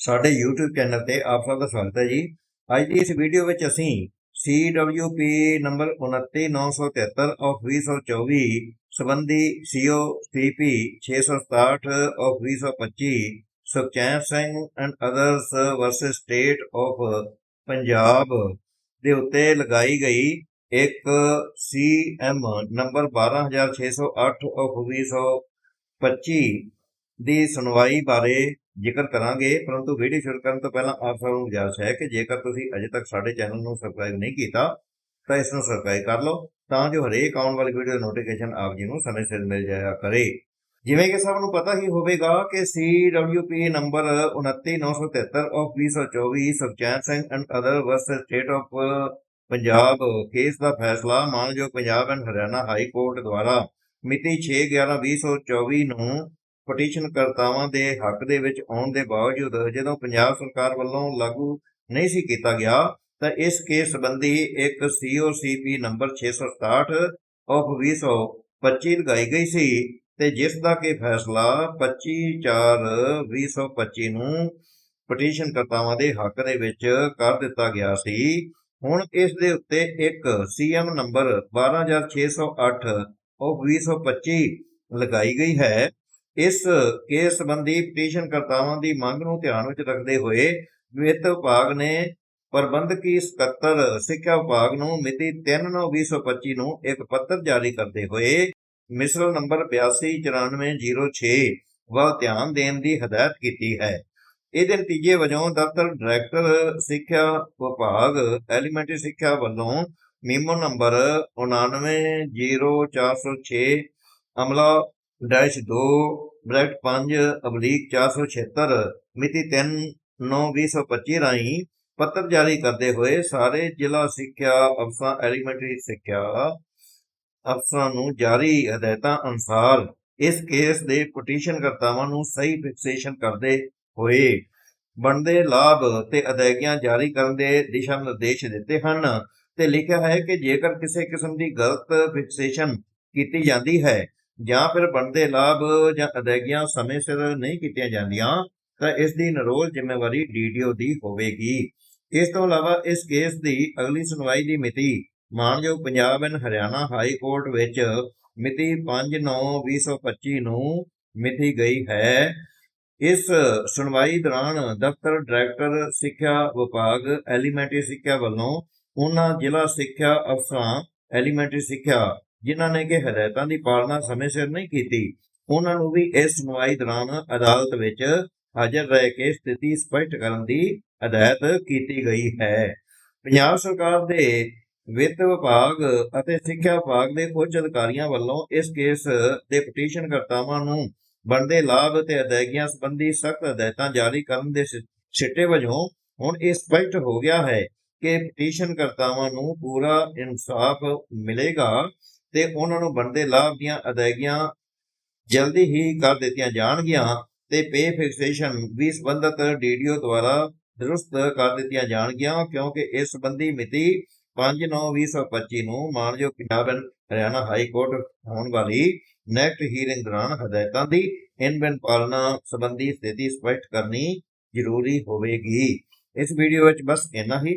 ਸਾਡੇ YouTube channel ਤੇ ਆਪ ਸਭ ਦਾ ਸਵਾਗਤ ਹੈ ਜੀ। ਅੱਜ ਦੀ ਇਸ ਵੀਡੀਓ ਵਿੱਚ ਅਸੀਂ CWP ਨੰਬਰ 29973 ਆਫ 2024 ਸੰਬੰਧੀ COCP 667 of 2025 Sukhchain Singh and others versus state of Punjab ਦੇ ਉੱਤੇ ਲਗਾਈ ਗਈ ਇੱਕ CM ਨੰਬਰ 12608 ਆਫ 2025 ਦੀ ਸੁਣਵਾਈ ਬਾਰੇ ਜ਼ਿਕਰ ਕਰਾਂਗੇ, ਪਰੰਤੂ ਵੀਡੀਓ ਸ਼ੁਰੂ ਕਰਨ ਤੋਂ ਪਹਿਲਾਂ ਆਪ ਸਭ ਨੂੰ ਗੁਜ਼ਾਰਿਸ਼ ਹੈ ਕਿ ਜੇਕਰ ਤੁਸੀਂ ਅਜੇ ਤੱਕ ਸਾਡੇ ਚੈਨਲ ਨੂੰ ਸਬਸਕ੍ਰਾਈਬ ਨਹੀਂ ਕੀਤਾ, ਤਾਂ ਇਸ ਨੂੰ ਸਬਸਕ੍ਰਾਈਬ ਕਰ ਲਓ, ਤਾਂ ਜੋ ਹਰੇਕ ਆਉਣ ਵਾਲੀ ਵੀਡੀਓ ਦੀ ਨੋਟੀਫਿਕੇਸ਼ਨ ਆਪ ਜੀ ਨੂੰ ਸਮੇਂ ਸਿਰ ਮਿਲ ਜਾਇਆ ਕਰੇ। ਜਿਵੇਂ ਕਿ ਸਭ ਨੂੰ ਪਤਾ ਹੀ ਹੋਵੇਗਾ ਕਿ CWP number 29973 of 2024 Sukhchain Singh and other versus state of Punjab case ਦਾ ਫੈਸਲਾ ਮਾਨਯੋਗ Punjab and Haryana high court ਦੁਆਰਾ ਮਿਤੀ 6/11/2024 ਨੂੰ ਪਟੀਸ਼ਨ ਕਰਤਾਵਾਂ ਦੇ ਹੱਕ ਦੇ ਵਿੱਚ ਆਉਣ ਦੇ ਬਾਵਜੂਦ ਜਦੋਂ ਪੰਜਾਬ ਸਰਕਾਰ ਵੱਲੋਂ ਲਾਗੂ ਨਹੀਂ ਸੀ ਕੀਤਾ ਗਿਆ, ਤਾਂ ਇਸ ਕੇਸ ਸੰਬੰਧੀ ਇੱਕ COCP ਨੰਬਰ 667 ਆਫ 2025 ਲਗਾਈ ਗਈ ਸੀ ਤੇ ਜਿਸ ਦਾ ਕਿ ਫੈਸਲਾ 25/4/2025 ਨੂੰ ਪਟੀਸ਼ਨ ਕਰਤਾਵਾਂ ਦੇ ਹੱਕ ਦੇ ਵਿੱਚ ਕਰ ਦਿੱਤਾ ਗਿਆ ਸੀ। ਹੁਣ ਇਸ ਦੇ ਉੱਤੇ ਇੱਕ CM ਨੰਬਰ 12608 ਆਫ 2025 ਲਗਾਈ ਗਈ ਹੈ। ਇਸ ਕੇਸ ਸੰਬੰਧੀ ਪਟੀਸ਼ਨ ਕਰਤਾਵਾਂ ਦੀ ਮੰਗ ਨੂੰ ਧਿਆਨ ਵਿੱਚ ਰੱਖਦੇ ਹੋਏ ਵਿੱਤ ਵਿਭਾਗ ਨੇ ਪ੍ਰਬੰਧਕੀ ਸਕੱਤਰ, ਸਿੱਖਿਆ ਵਿਭਾਗ ਨੂੰ ਮਿਤੀ 3/9/2025 ਨੂੰ ਇੱਕ ਪੱਤਰ ਜਾਰੀ ਕਰਦੇ ਹੋਏ ਮਿਸਲ ਨੰਬਰ 829406 ਵੱਲ ਧਿਆਨ ਦੇਣ ਦੀ ਹਦਾਇਤ ਕੀਤੀ ਹੈ। ਇਹਦੇ ਨਤੀਜੇ ਵਜੋਂ ਦਫ਼ਤਰ ਡਾਇਰੈਕਟਰ, ਸਿੱਖਿਆ ਵਿਭਾਗ, ਐਲੀਮੈਂਟਰੀ ਸਿੱਖਿਆ ਵੱਲੋਂ ਮੀਮੋ ਨੰਬਰ 9900406 ਅਮਲਾ ਡੈਸ਼ 2 ਬ੍ਰੈਕਟ 5 ਅਬਲੀਕ 476 ਮਿਤੀ 3 9 2025 ਰਾਹੀਂ ਪੱਤਰ ਜਾਰੀ ਕਰਦੇ ਹੋਏ ਸਾਰੇ ਜ਼ਿਲ੍ਹਾ ਸਿੱਖਿਆ ਅਫਸਰਾਂ, ਐਲੀਮੈਂਟਰੀ ਸਿੱਖਿਆ ਅਫਸਰਾਂ ਨੂੰ ਜਾਰੀ ਹਦਾਇਤਾਂ ਅਨੁਸਾਰ ਇਸ ਕੇਸ ਦੇ ਪਟੀਸ਼ਨ ਕਰਤਾਵਾਂ ਨੂੰ ਸਹੀ ਫਿਕਸੇਸ਼ਨ ਕਰਦੇ ਹੋਏ ਬਣਦੇ ਲਾਭ ਤੇ ਅਦਾਇਗੀਆਂ ਜਾਰੀ ਕਰਨ ਦੇ ਦਿਸ਼ਾ ਨਿਰਦੇਸ਼ ਦਿੱਤੇ ਹਨ ਤੇ ਲਿਖਿਆ ਹੈ ਕਿ ਜੇਕਰ ਕਿਸੇ ਕਿਸਮ ਦੀ ਗਲਤ ਫਿਕਸੇਸ਼ਨ ਕੀਤੀ ਜਾਂਦੀ ਹੈ ਜਾਂ ਫਿਰ ਬਣਦੇ ਲਾਭ ਜਾਂ ਅਦਾਇਗੀਆਂ ਸਮੇਂ ਸਿਰ ਨਹੀਂ ਕੀਤੀਆਂ ਜਾਂਦੀਆਂ, ਤਾਂ ਇਸ ਦੀ ਨਿਰੋਲ ਜ਼ਿੰਮੇਵਾਰੀ ਡੀਡੀਓ ਦੀ ਹੋਵੇਗੀ। ਇਸ ਤੋਂ ਇਲਾਵਾ ਇਸ ਕੇਸ ਦੀ ਅਗਲੀ ਸੁਣਵਾਈ ਦੀ ਮਿਤੀ ਮਾਨਯੋਗ Punjab and Haryana high court ਵਿੱਚ ਮਿਤੀ 5/9/2025 ਨੂੰ ਮਿਤੀ ਗਈ ਹੈ। ਇਸ ਸੁਣਵਾਈ ਦੌਰਾਨ ਦਫ਼ਤਰ ਡਾਇਰੈਕਟਰ ਸਿੱਖਿਆ ਵਿਭਾਗ ਐਲੀਮੈਂਟਰੀ ਸਿੱਖਿਆ ਵੱਲੋਂ ਉਹਨਾਂ ਜ਼ਿਲ੍ਹਾ ਸਿੱਖਿਆ ਅਫਸਰਾਂ, ਐਲੀਮੈਂਟਰੀ ਸਿੱਖਿਆ ਜਿਨ੍ਹਾਂ ਨੇ ਕਿ ਹਦਾਇਤਾਂ ਦੀ ਪਾਲਣਾ ਸਮੇਂ ਸਿਰ ਨਹੀਂ ਕੀਤੀ, ਉਹਨਾਂ ਨੂੰ ਵੀ ਇਸ ਸੁਣਵਾਈ ਦੌਰਾਨ ਅਦਾਲਤ ਵਿੱਚ ਹਾਜ਼ਰ ਰਹਿ ਕੇ ਸਥਿਤੀ ਸਪਸ਼ਟ ਕਰਨ ਦੀ ਹਦਾਇਤ ਕੀਤੀ ਗਈ ਹੈ। ਪੰਜਾਬ ਸਰਕਾਰ ਦੇ ਵਿੱਤ ਵਿਭਾਗ ਅਤੇ ਸਿੱਖਿਆ ਵਿਭਾਗ ਦੇ ਉੱਚ ਅਧਿਕਾਰੀਆਂ ਵੱਲੋਂ ਇਸ ਕੇਸ ਦੇ ਪਟੀਸ਼ਨ ਕਰਤਾਵਾਂ ਨੂੰ ਬਣਦੇ ਲਾਭ ਤੇ ਅਦਾਇਗੀਆਂ ਸੰਬੰਧੀ ਸਖਤ ਹਦਾਇਤਾਂ ਜਾਰੀ ਕਰਨ ਦੇ ਸਿੱਟੇ ਵਜੋਂ ਹੁਣ ਇਹ ਸਪਸ਼ਟ ਹੋ ਗਿਆ ਹੈ ਕਿ ਪਟੀਸ਼ਨ ਕਰਤਾਵਾਂ ਨੂੰ ਪੂਰਾ ਇਨਸਾਫ ਮਿਲੇਗਾ। ਤੇ ਉਹਨਾਂ ਨੂੰ ਬਣਦੇ ਲਾਭ ਦੀਆਂ ਅਦਾਇਗੀਆਂ ਜਲਦੀ ਹੀ ਕਰ ਦਿੱਤੀਆਂ ਜਾਣਗੀਆਂ ਤੇ ਪੇ ਫਿਕਸੇਸ਼ਨ ਵੀ ਸੰਬੰਧਤ ਡੀਡੀਓ ਦੁਆਰਾ ਦਰੁਸਤ ਕਰ ਦਿੱਤੀਆਂ ਜਾਣਗੀਆਂ, ਕਿਉਂਕਿ ਇਸ ਸੰਬੰਧੀ ਮਿਤੀ 5/9/2025 ਨੂੰ ਮਾਨਯੋਗ Punjab and Haryana high court ਹੋਣ ਵਾਲੀ ਨੈਕਟ ਹੀਅਰਿੰਗ ਦੌਰਾਨ ਹਦਾਇਤਾਂ ਦੀ ਇਨਬਿਨ ਪਾਲਣਾ ਸੰਬੰਧੀ ਸਥਿਤੀ ਸਪਸ਼ਟ ਕਰਨੀ ਜ਼ਰੂਰੀ ਹੋਵੇਗੀ। ਇਸ ਵੀਡੀਓ ਵਿੱਚ ਬਸ ਇੰਨਾ ਹੀ।